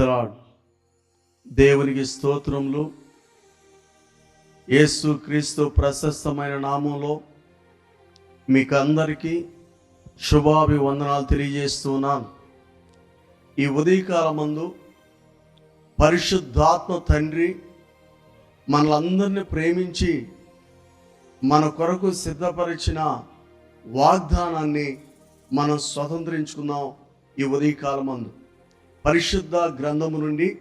The Lord దేవునికి స్తోత్రములు. యేసు క్రీస్తు ప్రశస్తమైన నామంలో మీకు అందరికీ శుభాభివందనాలు తెలియజేస్తున్నాను. ఈ ఉదయకాలమందు పరిశుద్ధాత్మ తండ్రి మనలందరిని ప్రేమించి మన కొరకు సిద్ధపరిచిన వాగ్దానాన్ని మనం స్వతంత్రించుకుందాం ఈ ఉదయకాలమందు. పరిశుద్ధ గ్రంథము నుండి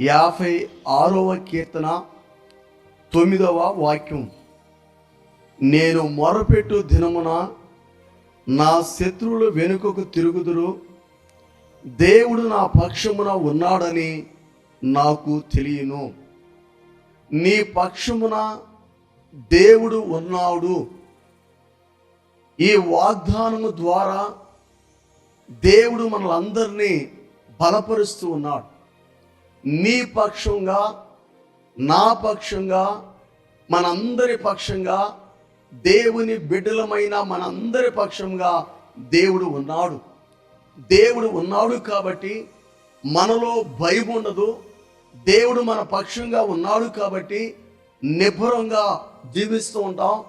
యాభై ఆరవ కీర్తన తొమ్మిదవ వాక్యం. నేను మొరపెట్టు దినమున నా శత్రువులు వెనుకకు తిరుగుదురు. దేవుడు నా పక్షమున ఉన్నాడని నాకు తెలియను. నీ పక్షమున దేవుడు ఉన్నాడు. ఈ వాగ్దానము ద్వారా దేవుడు మనలందరినీ బలపరుస్తూ ఉన్నాడు. నీ పక్షంగా నా పక్షంగా మనందరి పక్షంగా దేవుని బిడ్డలమైన మనందరి పక్షంగా దేవుడు ఉన్నాడు. దేవుడు ఉన్నాడు కాబట్టి మనలో భయం ఉండదు. దేవుడు మన పక్షంగా ఉన్నాడు కాబట్టి నిబ్బరంగా జీవిస్తూ ఉంటాం.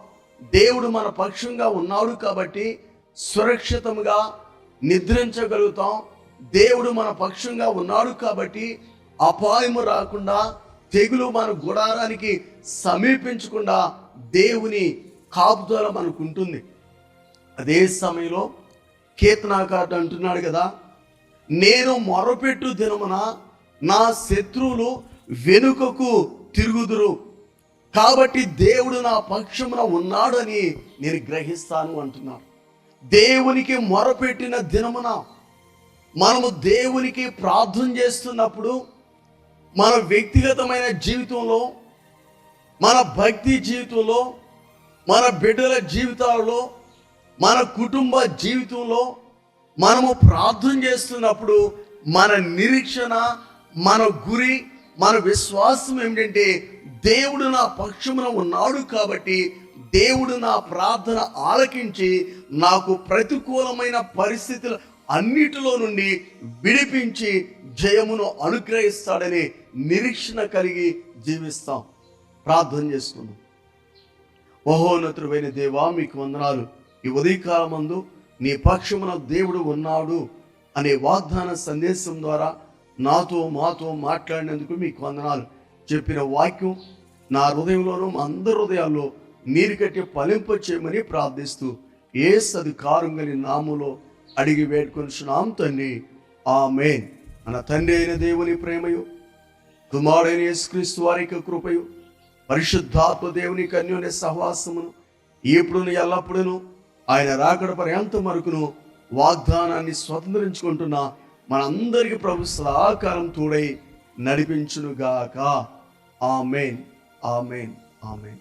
దేవుడు మన పక్షంగా ఉన్నాడు కాబట్టి సురక్షితంగా నిద్రించగలుగుతాం. దేవుడు మన పక్షంగా ఉన్నాడు కాబట్టి అపాయము రాకుండా తెగులు మన గుడారానికి సమీపించకుండా దేవుని కాపుదల మనకు ఉంటుంది అదే సమయంలో కీర్తనాకారుడు అంటున్నాడు కదా నేను మొరపెట్టు దినమున నా శత్రువులు వెనుకకు తిరుగుదురు. కాబట్టి దేవుడు నా పక్షమున ఉన్నాడని నేను గ్రహిస్తాను అంటున్నాడు. దేవునికి మొరపెట్టిన దినమున మనము దేవునికి ప్రార్థన చేస్తున్నప్పుడు మన వ్యక్తిగతమైన జీవితంలో మన భక్తి జీవితంలో మన బిడ్డల జీవితాలలో మన కుటుంబ జీవితంలో మనము ప్రార్థన చేస్తున్నప్పుడు మన నిరీక్షణ మన గురి మన విశ్వాసం ఏమిటంటే దేవుడు నా పక్షమున ఉన్నాడు కాబట్టి దేవుడు నా ప్రార్థన ఆలకించి నాకు ప్రతికూలమైన పరిస్థితులు అన్నిటిలో నుండి విడిపించి జయమును అనుగ్రహిస్తాడని నిరీక్షణ కలిగి జీవిస్తాం. ప్రార్థన చేసుకుందాం. మహోన్నతుడైన దేవా మీకు వందనాలు. ఈ ఉదయకాలమందు నీ పక్షమున దేవుడు ఉన్నాడు అనే వాగ్దాన సందేశం ద్వారా నాతో మాతో మాట్లాడినందుకు మీకు వందనాలు. చెప్పిన వాక్యం నా హృదయంలోనూ అందరి హృదయాల్లో నీరు కట్టి ఫలింప చేయమని ప్రార్థిస్తూ ఏ సదుకారం గలి నాములో అడిగి వేడుకొనిచున్నాం తండ్రి ఆమె మన తండ్రి అయిన దేవుని ప్రేమయు కుమారుడైన యేసుక్రీస్తు వారి యొక్క కృపయు పరిశుద్ధాత్మ దేవుని కన్యోని సహవాసమును ఎప్పుడును ఎల్లప్పుడును ఆయన రాకడ పర్యంత వరకును వాగ్దానాన్ని స్వతంత్రించుకుంటున్న మనందరికీ ప్రభు సదాకారం తోడై నడిపించునుగాక. ఆమెన్. ఆమెన్. ఆమెన్.